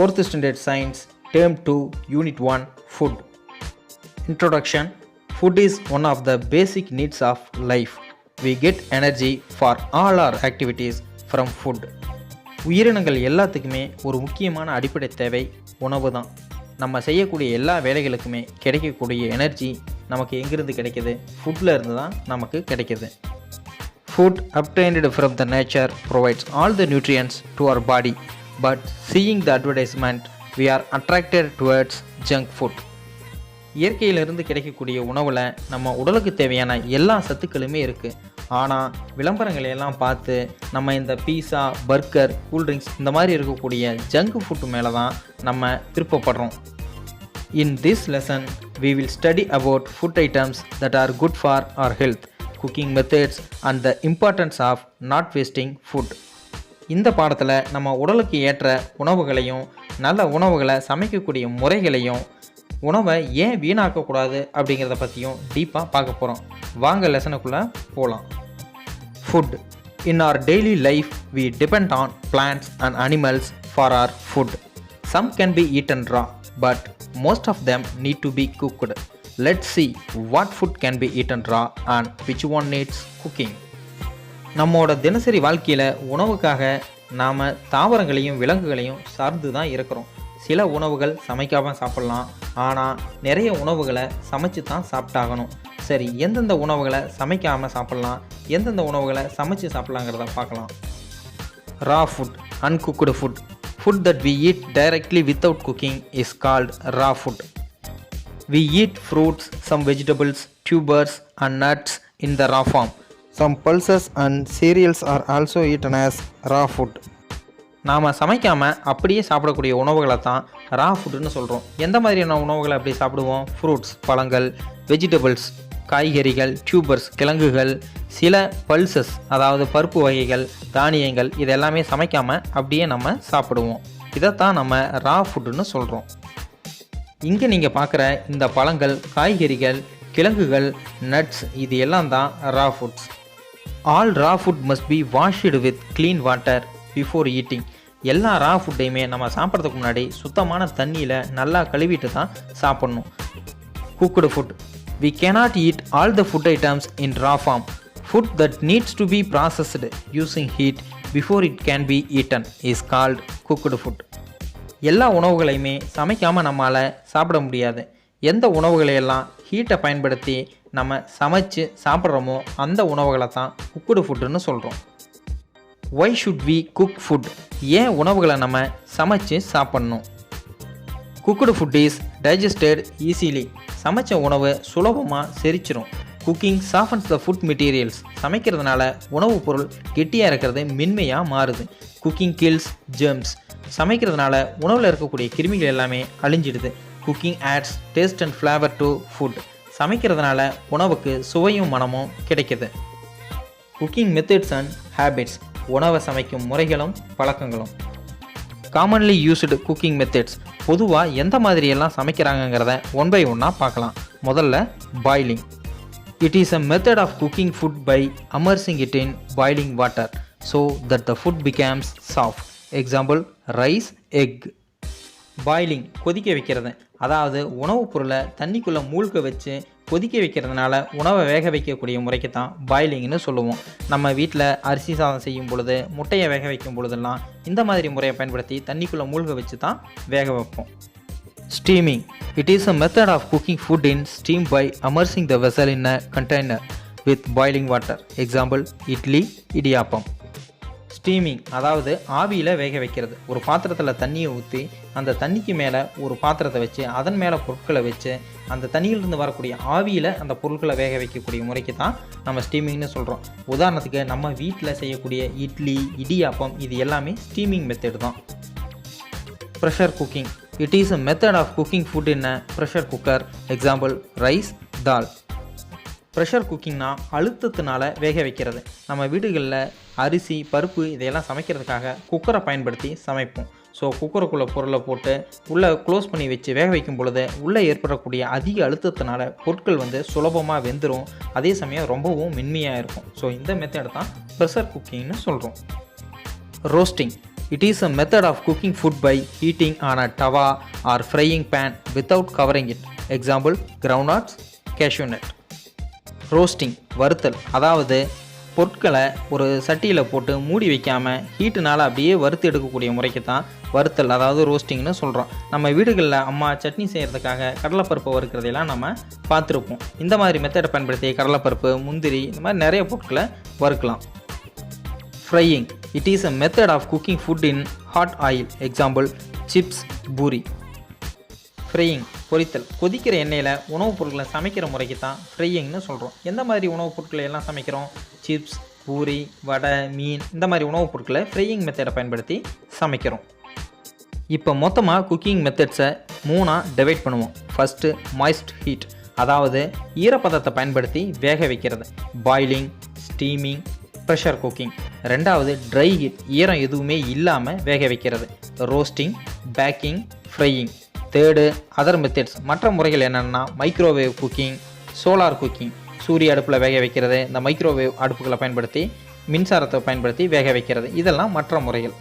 Fourth standard science term two unit one food introduction food is one of the basic needs of life we get energy for all our activities from food உயிரினங்கள் எல்லாத்துக்குமே ஒரு முக்கியமான அடிப்படை தேவை உணவு தான் நம்ம செய்யக்கூடிய எல்லா வேலைகளுக்குமே கிடைக்கக்கூடிய எனர்ஜி நமக்கு எங்கேருந்து கிடைக்கிது ஃபுட்டில் இருந்து தான் நமக்கு கிடைக்கிது food obtained from the nature provides all the nutrients to our body but seeing the advertisement we are attracted towards junk food இயற்கையிலிருந்து கிடைக்கக்கூடிய உணவில் நம்ம உடலுக்கு தேவையான எல்லா சத்துக்களுமே இருக்குது ஆனால் விளம்பரங்களை எல்லாம் பார்த்து நம்ம இந்த பீஸா பர்கர் கூல்ட்ரிங்க்ஸ் இந்த மாதிரி இருக்கக்கூடிய ஜங்க் ஃபுட்டு மேலே தான் நம்ம திருப்பப்படுறோம் in this lesson we will study about food items that are good for our health cooking methods and the importance of not wasting food இந்த பாடத்தில் நம்ம உடலுக்கு ஏற்ற உணவுகளையும் நல்ல உணவுகளை சமைக்கக்கூடிய முறைகளையும் உணவை ஏன் வீணாக்கக்கூடாது அப்படிங்கிறத பற்றியும் டீப்பாக பார்க்க போகிறோம் வாங்க லெசனுக்குள்ளே போகலாம் food in our daily life we depend on plants and animals for our food some can be eaten raw but most of them need to be cooked let see what food can be eaten raw and which one needs cooking நம்மோட தினசரி வாழ்க்கையில் உணவுக்காக நாம் தாவரங்களையும் விலங்குகளையும் சார்ந்து தான் இருக்கிறோம். சில உணவுகள் சமைக்காமல் சாப்பிட்லாம். ஆனால் நிறைய உணவுகளை சமைச்சு தான் சாப்பிட்டாகணும். சரி எந்தெந்த உணவுகளை சமைக்காமல் சாப்பிட்லாம்? எந்தெந்த உணவுகளை சமைச்சு சாப்பிட்லாங்கிறத பார்க்கலாம். Raw food uncooked food food that we eat directly without cooking is called raw food we eat fruits some vegetables tubers and nuts in the raw form some pulses and cereals are also eaten as raw food நாம் சமைக்காமல் அப்படியே சாப்பிடக்கூடிய உணவுகளை தான் ரா ஃபுட்டுன்னு சொல்கிறோம் எந்த மாதிரியான உணவுகளை அப்படி சாப்பிடுவோம்? ஃப்ரூட்ஸ் பழங்கள் வெஜிடபிள்ஸ் காய்கறிகள் டியூபர்ஸ் கிழங்குகள் சில பல்சஸ் அதாவது பருப்பு வகைகள் தானியங்கள் இதெல்லாமே சமைக்காமல் அப்படியே நம்ம சாப்பிடுவோம். இதைத்தான் நம்ம ரா ஃபுட்டுன்னு சொல்கிறோம் இங்கே நீங்கள் பார்க்குற இந்த பழங்கள் காய்கறிகள் கிழங்குகள் நட்ஸ் இது எல்லாம் தான் raw foods all raw food must be washed with clean water before eating எல்லா ரா ஃபுட்டையுமே நம்ம சாப்பிட்றதுக்கு முன்னாடி சுத்தமான தண்ணியில் நல்லா கழுவிட்டு தான் சாப்பிட்ணும். Cooked food we cannot eat all the food items in raw form food that needs to be processed using heat before it can be eaten is called cooked food எல்லா உணவுகளையுமே சமைக்காமல் நம்மளால் சாப்பிட முடியாது. எந்த உணவுகளை எல்லாம் ஹீட்டை பயன்படுத்தி நம்ம சமைச்சு சாப்பிட்றோமோ அந்த உணவுகளை தான் குக்குடு ஃபுட்டுன்னு சொல்கிறோம் why should we cook food ஏன் உணவுகளை நம்ம சமைச்சு சாப்பிட்ணும்? Cooked food is digested easily சமைச்ச உணவு சுலபமாக செரிச்சிரும். Cooking softens the food materials சமைக்கிறதுனால உணவுப் பொருள் கெட்டியாக இருக்கிறது மென்மையாக மாறுது. குக்கிங் கில்ஸ் ஜெர்ம்ஸ் சமைக்கிறதுனால உணவில் இருக்கக்கூடிய கிருமிகள் எல்லாமே அழிஞ்சிடுது. Cooking adds taste and flavour to food சமைக்கிறதுனால உணவுக்கு சுவையும் மனமும் கிடைக்குது. குக்கிங் மெத்தட்ஸ் அண்ட் ஹேபிட்ஸ் உணவை சமைக்கும் முறைகளும் பழக்கங்களும். காமன்லி யூஸ்டு குக்கிங் மெத்தட்ஸ் பொதுவாக எந்த மாதிரியெல்லாம் சமைக்கிறாங்கங்கிறத ஒன் பை ஒன்னாக பார்க்கலாம். முதல்ல boiling it is a method of cooking food by immersing it in boiling water so that the food becomes soft example rice egg boiling கொதிக்க வைக்கிறது. அதாவது உணவுப் பொருளை தண்ணிக்குள்ளே மூழ்க வச்சு கொதிக்க வைக்கிறதுனால உணவை வேக வைக்கக்கூடிய முறைக்கு தான் பாய்லிங்னு சொல்லுவோம். நம்ம வீட்டில் அரிசி சாதம் செய்யும் பொழுது முட்டையை வேக வைக்கும் பொழுதெல்லாம் இந்த மாதிரி முறையை பயன்படுத்தி தண்ணிக்குள்ளே மூழ்க வச்சு தான் வேக வைப்போம். Steaming it is a method of cooking food in steam by immersing the vessel in a container with boiling water example idli idiyappam. Steaming அதாவது ஆவியில் வேக வைக்கிறது. ஒரு பாத்திரத்தில் தண்ணியை ஊற்றி அந்த தண்ணிக்கு மேலே ஒரு பாத்திரத்தை வச்சு அதன் மேலே பொருட்களை வச்சு அந்த தண்ணியிலிருந்து வரக்கூடிய ஆவியில் அந்த பொருட்களை வேக வைக்கக்கூடிய முறைக்கு தான் நம்ம ஸ்டீமிங்னு சொல்கிறோம் உதாரணத்துக்கு நம்ம வீட்டில் செய்யக்கூடிய இட்லி இடியாப்பம் இது எல்லாமே ஸ்டீமிங் மெத்தட் தான். Pressure cooking it is a method of cooking food in a pressure cooker example rice dal pressure குக்கிங்னா அழுத்தத்தினால வேக வைக்கிறது. நம்ம வீடுகளில் அரிசி பருப்பு இதையெல்லாம் சமைக்கிறதுக்காக குக்கரை பயன்படுத்தி சமைப்போம். ஸோ குக்கருக்குள்ளே பொருளை போட்டு உள்ளே க்ளோஸ் பண்ணி வச்சு வேக வைக்கும் பொழுது உள்ளே ஏற்படக்கூடிய அதிக அழுத்தத்தினால பொருட்கள் வந்து சுலபமாக வெந்துடும் அதே சமயம் ரொம்பவும் மென்மையாக இருக்கும். ஸோ இந்த மெத்தட் தான் ப்ரெஷர் குக்கிங்னு சொல்கிறோம் roasting It is a method of cooking food by heating on a tawa or frying pan without covering it. Example groundnuts, cashew nut. Roasting வறுத்தல். அதாவது பொருட்களை ஒரு சட்டியில் போட்டு மூடி வைக்காமல் ஹீட்டுனால் அப்படியே வறுத்து எடுக்கக்கூடிய முறைக்கு தான் வறுத்தல் அதாவது ரோஸ்டிங்னு சொல்கிறோம் நம்ம வீடுகளில் அம்மா சட்னி செய்கிறதுக்காக கடலைப்பருப்பு வறுக்கிறதையெல்லாம் நம்ம பார்த்துருப்போம். இந்த மாதிரி மெத்தடை பயன்படுத்தி கடலைப்பருப்பு முந்திரி இந்த மாதிரி நிறைய பொருட்களை வறுக்கலாம். Frying it is a method of cooking food in hot oil example chips puri. Frying பொரித்தல். கொதிக்கிற எண்ணெயில் உணவுப் பொருட்களை சமைக்கிற முறைக்கு தான் ஃப்ரையிங்னு சொல்கிறோம் எந்த மாதிரி உணவுப் பொருட்களை எல்லாம் சமைக்கிறோம்? சிப்ஸ் பூரி வடை மீன் இந்த மாதிரி உணவுப் பொருட்களை ஃப்ரையிங் மெத்தடை பயன்படுத்தி சமைக்கிறோம். இப்போ மொத்தமாக குக்கிங் மெத்தட்ஸை மூணாக டிவைட் பண்ணுவோம். ஃபஸ்ட்டு மாய்ஸ்ட் ஹீட் அதாவது ஈரப்பதத்தை பயன்படுத்தி வேக வைக்கிறது. பாய்லிங் ஸ்டீமிங் ப்ரெஷர் குக்கிங் ரெண்டாவது ட்ரை ஹீட் ஈரம் எதுவுமே இல்லாமல் வேக வைக்கிறது. Roasting baking frying third other methods மற்ற முறைகள் என்னென்னா மைக்ரோவேவ் குக்கிங் சோலார் குக்கிங் சூரிய அடுப்பில் வேக வைக்கிறது இந்த மைக்ரோவேவ் அடுப்புகளை பயன்படுத்தி மின்சாரத்தை பயன்படுத்தி வேக வைக்கிறது. இதெல்லாம் மற்ற முறைகள்.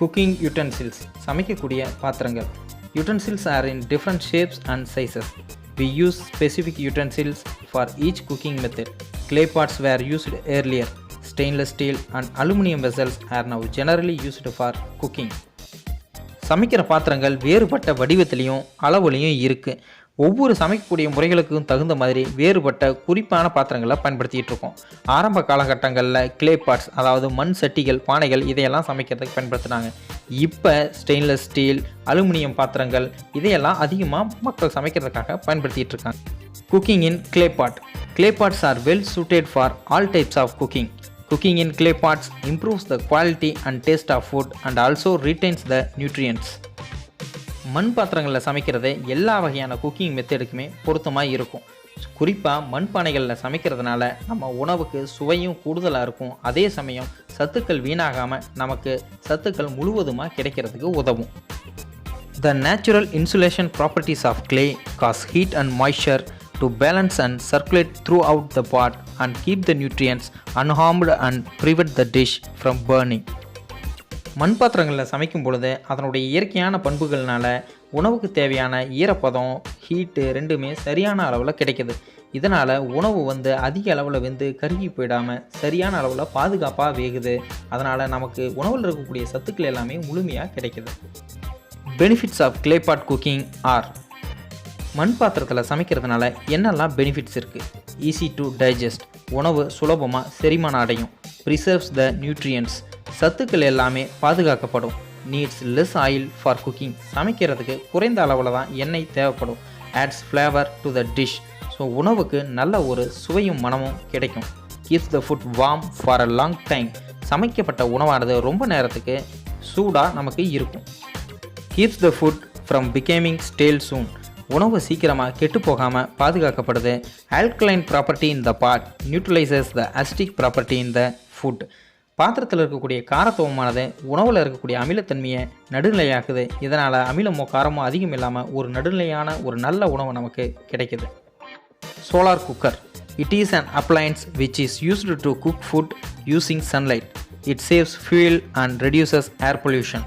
குக்கிங் யூட்டன்சில்ஸ் சமைக்கக்கூடிய பாத்திரங்கள். Utensils are in different shapes and sizes we use specific utensils for each cooking method clay pots were used earlier. Stainless steel and aluminum vessels are now generally used for cooking. சமைக்கிற பாத்திரங்கள் வேறுபட்ட வடிவத்திலையும் அளவுலையும் இருக்குது ஒவ்வொரு சமைக்கக்கூடிய முறைகளுக்கும் தகுந்த மாதிரி வேறுபட்ட குறிப்பான பாத்திரங்களை பயன்படுத்திகிட்டு இருக்கோம். ஆரம்ப காலகட்டங்களில் கிளே பாட்ஸ் அதாவது மண் சட்டிகள் பானைகள் இதையெல்லாம் சமைக்கிறதுக்கு பயன்படுத்தினாங்க. இப்போ ஸ்டெயின்லெஸ் ஸ்டீல் அலுமினியம் பாத்திரங்கள் இதையெல்லாம் அதிகமாக மக்கள் சமைக்கிறதுக்காக பயன்படுத்திகிட்டு இருக்காங்க. Cooking in clay pot clay pots are well suited for all types of cooking Cooking in clay pots improves the quality and taste of food and also retains the nutrients. மண் பாத்திரங்களில் சமைக்கிறது எல்லா வகையான குக்கிங் மெத்தடுக்குமே பொருத்தமாக இருக்கும் குறிப்பாக மண் பானைகளில் சமைக்கிறதுனால நம்ம உணவுக்கு சுவையும் கூடுதலாக இருக்கும் அதே சமயம் சத்துக்கள் வீணாகாமல் நமக்கு சத்துக்கள் முழுவதுமாக கிடைக்கிறதுக்கு உதவும் the natural insulation properties of clay cause heat and moisture to balance and circulate throughout the pot and keep the nutrients unharmed and prevent the dish from burning. மண் பாத்திரங்களில் சமைக்கும் பொழுது அதனுடைய இயற்கையான பண்புகள்னால உணவுக்கு தேவையான ஈரப்பதம் ஹீட்டு ரெண்டுமே சரியான அளவில் கிடைக்குது. இதனால் உணவு வந்து அதிக அளவில் வெந்து கருகி போயிடாமல் சரியான அளவில் பாதுகாப்பாக வேகுது. அதனால் நமக்கு உணவில் இருக்கக்கூடிய சத்துக்கள் எல்லாமே முழுமையாக கிடைக்குது. Benefits of clay pot cooking are மண் பாத்திரத்தில் சமைக்கிறதுனால என்னெல்லாம் பெனிஃபிட்ஸ் இருக்குது ஈஸி டு டைஜஸ்ட் உணவு சுலபமாக செரிமானம் அடையும். ப்ரிசர்வ்ஸ் த நியூட்ரியன்ஸ் சத்துக்கள் எல்லாமே பாதுகாக்கப்படும். Needs less oil for cooking சமைக்கிறதுக்கு குறைந்த அளவில் தான் எண்ணெய் தேவைப்படும். Adds flavour to the dish so உணவுக்கு நல்ல ஒரு சுவையும் மனமும் கிடைக்கும். Keeps the food warm for a long time சமைக்கப்பட்ட உணவானது ரொம்ப நேரத்துக்கு சூடாக நமக்கு இருக்கும். Keeps the food from becoming stale soon உணவு சீக்கிரமாக கெட்டு போகாமல் பாதுகாக்கப்படுது. Alkaline property in the pot neutralizes the acidic property in the food பாத்திரத்தில் இருக்கக்கூடிய காரத்துவமானது உணவில் இருக்கக்கூடிய அமிலத்தன்மையை நடுநிலையாக்குது. இதனால் அமிலமோ காரமோ அதிகம் இல்லாமல் ஒரு நடுநிலையான ஒரு நல்ல உணவு நமக்கு கிடைக்குது. Solar cooker it is an appliance which is used to cook food using sunlight it saves fuel and reduces air pollution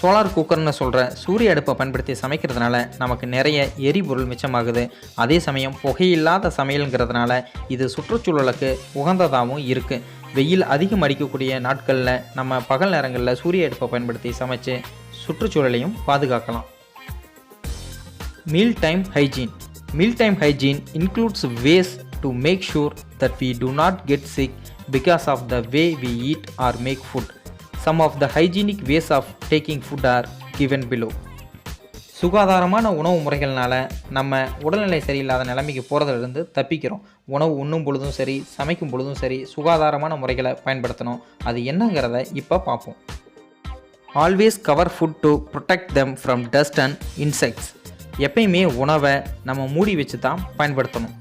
solar குக்கர்னு சொல்கிற சூரிய அடுப்பை பயன்படுத்தி சமைக்கிறதுனால நமக்கு நிறைய எரிபொருள் மிச்சமாகுது. அதே சமயம் புகையில்லாத சமையலுங்கிறதுனால இது சுற்றுச்சூழலுக்கு உகந்ததாகவும் இருக்குது வெயில் அதிகம் அடிக்கக்கூடிய நாட்களில் நம்ம பகல் நேரங்களில் சூரிய அடுப்பை பயன்படுத்தி சமைச்சு சுற்றுச்சூழலையும் பாதுகாக்கலாம். Meal time hygiene meal time hygiene includes ways to make sure that we do not get sick because of the way we eat or make food some of the hygienic ways of taking food are given below. சுகாதாரமான உணவு முறைகள்னால நம்ம உடல்நிலை சரியில்லாத நிலைமைக்கு போகிறதுலேருந்து தப்பிக்கிறோம். உணவு உண்ணும் பொழுதும் சரி சமைக்கும் பொழுதும் சரி சுகாதாரமான முறைகளை பயன்படுத்தணும். அது என்னங்கிறத இப்போ பார்ப்போம். Always cover food to protect them from dust and insects எப்பயுமே உணவை நம்ம மூடி வச்சு தான் பயன்படுத்தணும்.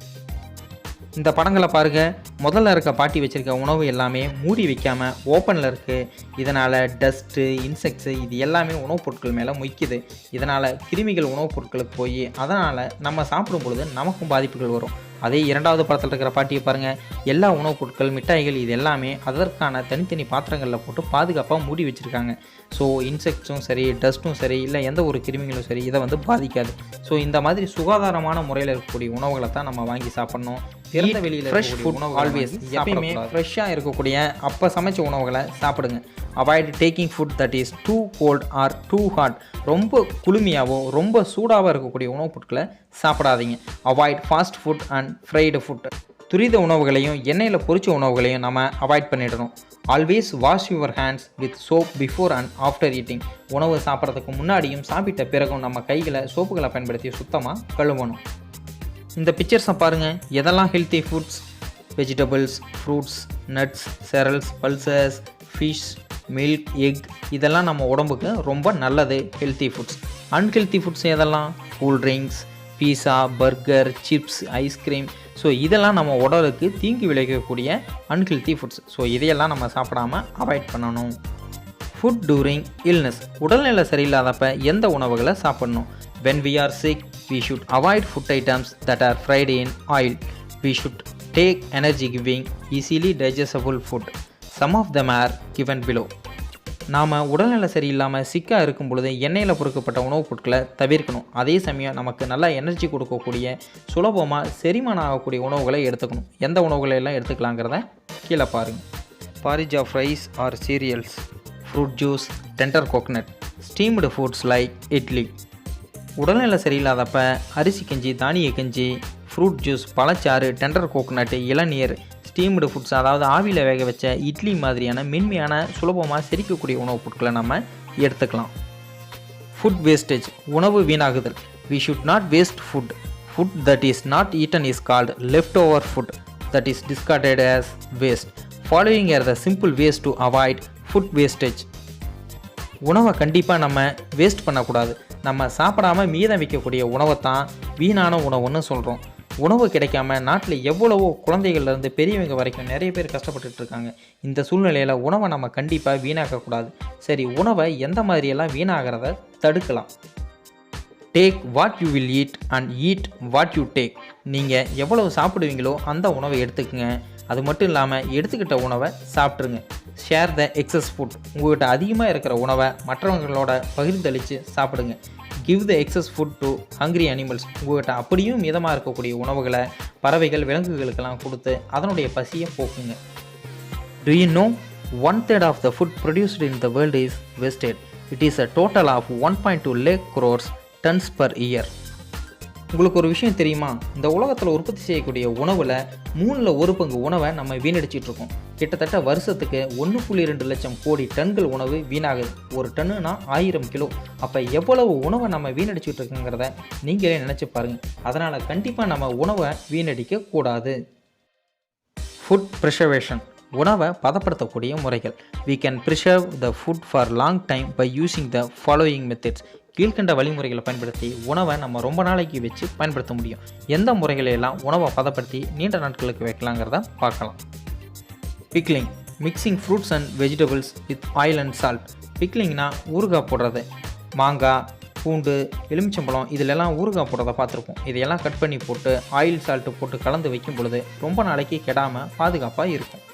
இந்த படங்களை பாருங்கள் முதல்ல இருக்க பாட்டி வச்சுருக்க உணவு எல்லாமே மூடி வைக்காமல் ஓப்பனில் இருக்குது இதனால் டஸ்ட்டு இன்செக்ட்ஸு இது எல்லாமே உணவுப் பொருட்கள் மேலே மொய்க்குது இதனால் கிருமிகள் உணவுப் பொருட்களுக்கு போய் அதனால் நம்ம சாப்பிடும் பொழுது நமக்கும் பாதிப்புகள் வரும். அதே இரண்டாவது படத்தில் இருக்கிற பாட்டியை பாருங்கள் எல்லா உணவுப் பொருட்கள் மிட்டாய்கள் இது எல்லாமே அதற்கான தனித்தனி பாத்திரங்களில் போட்டு பாதுகாப்பாக மூடி வச்சுருக்காங்க. ஸோ இன்செக்ட்ஸும் சரி டஸ்ட்டும் சரி இல்லை எந்த ஒரு கிருமிகளும் சரி இதை வந்து பாதிக்காது. ஸோ இந்த மாதிரி சுகாதாரமான முறையில் இருக்கக்கூடிய உணவுகளை தான் நம்ம வாங்கி சாப்பிடணும். திறந்த வெளியில் ஃப்ரெஷ் ஃபுட் ஆல்வேஸ் எப்பயுமே ஃப்ரெஷ்ஷாக இருக்கக்கூடிய அப்போ சமைச்ச உணவுகளை சாப்பிடுங்க. Avoid taking food that is too cold or too hot ரொம்ப குளுமையாவோ ரொம்ப சூடாகவும் இருக்கக்கூடிய உணவுப் பொருட்களை சாப்பிடாதீங்க. Avoid fast food and fried food துரித உணவுகளையும் எண்ணெயில் பொரிச்ச உணவுகளையும் நம்ம அவாய்ட் பண்ணிடணும். Always wash your hands with soap before and after eating உணவு சாப்பிட்றதுக்கு முன்னாடியும் சாப்பிட்ட பிறகும் நம்ம கைகளை சோப்புகளை பயன்படுத்தி சுத்தமாக கழுவணும். இந்த பிக்சர்ஸை பாருங்கள் எதெல்லாம் healthy foods vegetables fruits nuts cereals pulses fish milk egg இதெல்லாம் நம்ம உடம்புக்கு ரொம்ப நல்லது ஹெல்த்தி ஃபுட்ஸ் அன்ஹெல்த்தி ஃபுட்ஸ் எதெல்லாம்? Cool drinks pizza burger chips ice cream so இதெல்லாம் நம்ம உடலுக்கு தீங்கு விளைவிக்கக்கூடிய அன்ஹெல்த்தி ஃபுட்ஸ் ஸோ இதையெல்லாம் நம்ம சாப்பிடாம அவாய்ட் பண்ணணும். ஃபுட் டூரிங் இல்னஸ் உடல்நிலை சரியில்லாதப்ப எந்த உணவுகளை சாப்பிடணும்? When we are sick we should avoid food items that are fried in oil we should take energy giving easily digestible food some of them are given below நாம் உடல்நிலை சரியில்லாமல் சிக்காக இருக்கும் பொழுது எண்ணெயில் பொறுக்கப்பட்ட உணவுப் பொருட்களை தவிர்க்கணும். அதே சமயம் நமக்கு நல்லா எனர்ஜி கொடுக்கக்கூடிய சுலபமாக செரிமானம் ஆகக்கூடிய உணவுகளை எடுத்துக்கணும். எந்த உணவுகளை எல்லாம் எடுத்துக்கலாங்கிறத கீழே பாருங்கள் porridge of rice or cereals fruit juice tender coconut steamed foods like idli உடல்நிலை சரியில்லாதப்ப அரிசி கஞ்சி தானிய கஞ்சி ஃப்ரூட் ஜூஸ் பழச்சாறு டெண்டர் கோக்னட் இளநீர் ஸ்டீம்டு ஃபுட்ஸ் அதாவது ஆவியில் வேக வச்ச இட்லி மாதிரியான மென்மையான சுலபமாக செரிக்கக்கூடிய உணவுப் பொருட்களை நம்ம எடுத்துக்கலாம். ஃபுட் வேஸ்டேஜ் உணவு வீணாகுதல். We should not waste food food that is not eaten is called leftover food that is discarded as waste following are the simple ways to avoid food wastage உணவை கண்டிப்பாக நம்ம வேஸ்ட் பண்ணக்கூடாது. நம்ம சாப்பிடாம மீதம் வைக்கக்கூடிய உணவை தான் வீணான உணவுன்னு சொல்கிறோம் உணவு கிடைக்காம நாட்டில் எவ்வளவோ குழந்தைகள்லேருந்து பெரியவங்க வரைக்கும் நிறைய பேர் கஷ்டப்பட்டுட்டு இருக்காங்க. இந்த சூழ்நிலையில் உணவை நம்ம கண்டிப்பாக வீணாக்கக்கூடாது சரி உணவை எந்த மாதிரியெல்லாம் வீணாகிறத தடுக்கலாம். Take what you will eat and eat what you take நீங்கள் எவ்வளவு சாப்பிடுவீங்களோ அந்த உணவை எடுத்துக்கங்க. அது மட்டும் இல்லாமல் எடுத்துக்கிட்ட உணவை சாப்பிட்ருங்க ஷேர் த எக்ஸஸ் ஃபுட் உங்கள்கிட்ட அதிகமாக இருக்கிற உணவை மற்றவங்களோட பகிர்ந்தளித்து சாப்பிடுங்க. Give the excess food to hungry animals உங்கள்கிட்ட அப்படியும் மிதமாக இருக்கக்கூடிய உணவுகளை பறவைகள் விலங்குகளுக்கெல்லாம் கொடுத்து அதனுடைய பசியை போக்குங்க do you know one third of the food produced in the world is wasted it is a total of one point two lakh crores tons per year உங்களுக்கு ஒரு விஷயம் தெரியுமா? இந்த உலகத்தில் உற்பத்தி செய்யக்கூடிய உணவில் மூணில் ஒரு பங்கு உணவை நம்ம வீணடிச்சிட்டு இருக்கோம் கிட்டத்தட்ட வருஷத்துக்கு ஒன்று புள்ளி ரெண்டு லட்சம் கோடி டன்கள் உணவு வீணாகுது. ஒரு டன்னுனா ஆயிரம் கிலோ. அப்போ எவ்வளவு உணவை நம்ம வீணடிச்சிட்டு இருக்கோங்கிறத நீங்களே நினச்சி பாருங்கள் அதனால் கண்டிப்பாக நம்ம உணவை வீணடிக்க கூடாது. ஃபுட் ப்ரிசர்வேஷன் உணவை பதப்படுத்தக்கூடிய முறைகள். We can preserve the food for long time by using the following methods கீழ்கண்ட வழிமுறைகளை பயன்படுத்தி உணவை நம்ம ரொம்ப நாளைக்கு வச்சு பயன்படுத்த முடியும். எந்த முறைகளை எல்லாம் உணவை பதப்படுத்தி நீண்ட நாட்களுக்கு வைக்கலாங்கிறத பார்க்கலாம். Pickling mixing fruits and vegetables with oil and salt பிக்லிங்னா ஊறுகாய் போடுறது. மாங்காய் பூண்டு எலுமிச்சம்பழம் இதிலெல்லாம் ஊறுகாய் போடுறத பார்த்துருப்போம். இதையெல்லாம் கட் பண்ணி போட்டு ஆயில் சால்ட்டு போட்டு கலந்து வைக்கும் பொழுது ரொம்ப நாளைக்கு கெடாமல் பாதுகாப்பாக இருக்கும்.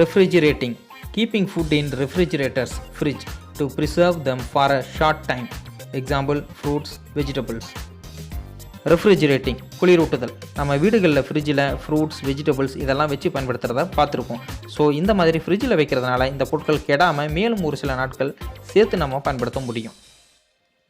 ரெஃப்ரிஜிரேட்டிங் keeping food in refrigerators fridge to preserve them for a short time. Example fruits vegetables. ரெஃப்ரிஜிரேட்டிங் குளிரூட்டுதல். நம்ம வீடுகளில் ஃப்ரிட்ஜில் ஃப்ரூட்ஸ் வெஜிடபிள்ஸ் இதெல்லாம் வச்சு பயன்படுத்துகிறத பார்த்துருப்போம். ஸோ இந்த மாதிரி ஃப்ரிட்ஜில் வைக்கிறதுனால இந்த பொருட்கள் கெடாமல் மேலும் ஒரு சில நாட்கள் சேர்த்து நம்ம பயன்படுத்த முடியும்.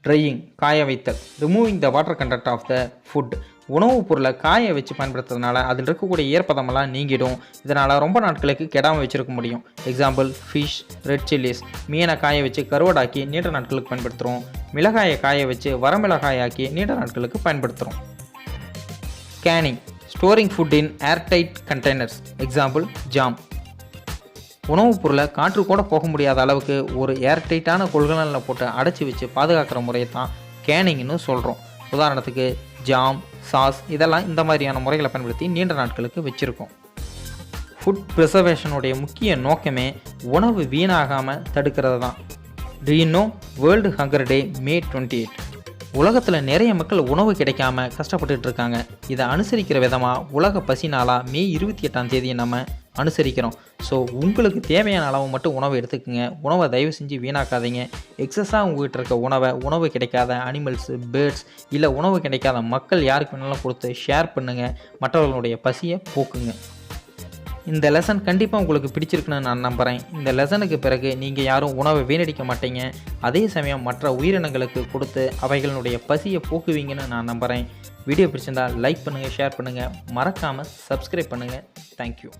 ட்ரையிங் காய வைத்தல். Removing the water content of the food உணவுப் பொருளை காய வச்சு பயன்படுத்துறதுனால அதில் இருக்கக்கூடிய ஈரப்பதமெல்லாம் நீங்கிடும். இதனால் ரொம்ப நாட்களுக்கு கெடாமல் வச்சுருக்க முடியும். எக்ஸாம்பிள் ஃபிஷ் ரெட் சில்லிஸ் மீனை காய வச்சு கருவடாக்கி நீண்ட நாட்களுக்கு பயன்படுத்துகிறோம் மிளகாயை காய வச்சு வரமிளகாயாக்கி நீண்ட நாட்களுக்கு பயன்படுத்துகிறோம் canning storing food in airtight containers example jam உணவுப் பொருளை காற்று கூட போக முடியாத அளவுக்கு ஒரு ஏர்டைட்டான கொள்கலனில் போட்டு அடைச்சி வச்சு பாதுகாக்கிற முறையை தான் கேனிங்னு சொல்கிறோம் உதாரணத்துக்கு ஜாம் சாஸ் இதெல்லாம் இந்த மாதிரியான முறைகளை பயன்படுத்தி நீண்ட நாட்களுக்கு வச்சுருக்கோம். ஃபுட் ப்ரிசர்வேஷனுடைய முக்கிய நோக்கமே உணவு வீணாகாமல் தடுக்கிறது தான் டீனோ world hunger day May twenty eight உலகத்தில் நிறைய மக்கள் உணவு கிடைக்காம கஷ்டப்பட்டுட்டு இருக்காங்க. இதை அனுசரிக்கிற விதமாக உலக பசி நாளாக மே இருபத்தி எட்டாம் தேதியை நம்ம அனுசரிக்கிறோம். ஸோ உங்களுக்கு தேவையான அளவு மட்டும் உணவை எடுத்துக்கோங்க. உணவை தயவு செஞ்சு வீணாக்காதீங்க. எக்ஸஸாக உங்கள்கிட்ட இருக்க உணவை உணவு கிடைக்காத அனிமல்ஸு பேர்ட்ஸ் இல்லை உணவு கிடைக்காத மக்கள் யாருக்கு வேணாலும் கொடுத்து ஷேர் பண்ணுங்கள் மற்றவர்களுடைய பசியை போக்குங்க. இந்த லெசன் கண்டிப்பாக உங்களுக்கு பிடிச்சிருக்குன்னு நான் நம்புகிறேன் இந்த லெசனுக்கு பிறகு நீங்கள் யாரும் உணவை வீணடிக்க மாட்டீங்க. அதே சமயம் மற்ற உயிரினங்களுக்கு கொடுத்து அவைகளுடைய பசியை போக்குவீங்கன்னு நான் நம்புகிறேன் வீடியோ பிடிச்சிருந்தால் லைக் பண்ணுங்கள் ஷேர் பண்ணுங்கள் மறக்காமல் சப்ஸ்கிரைப் பண்ணுங்கள் தேங்க்யூ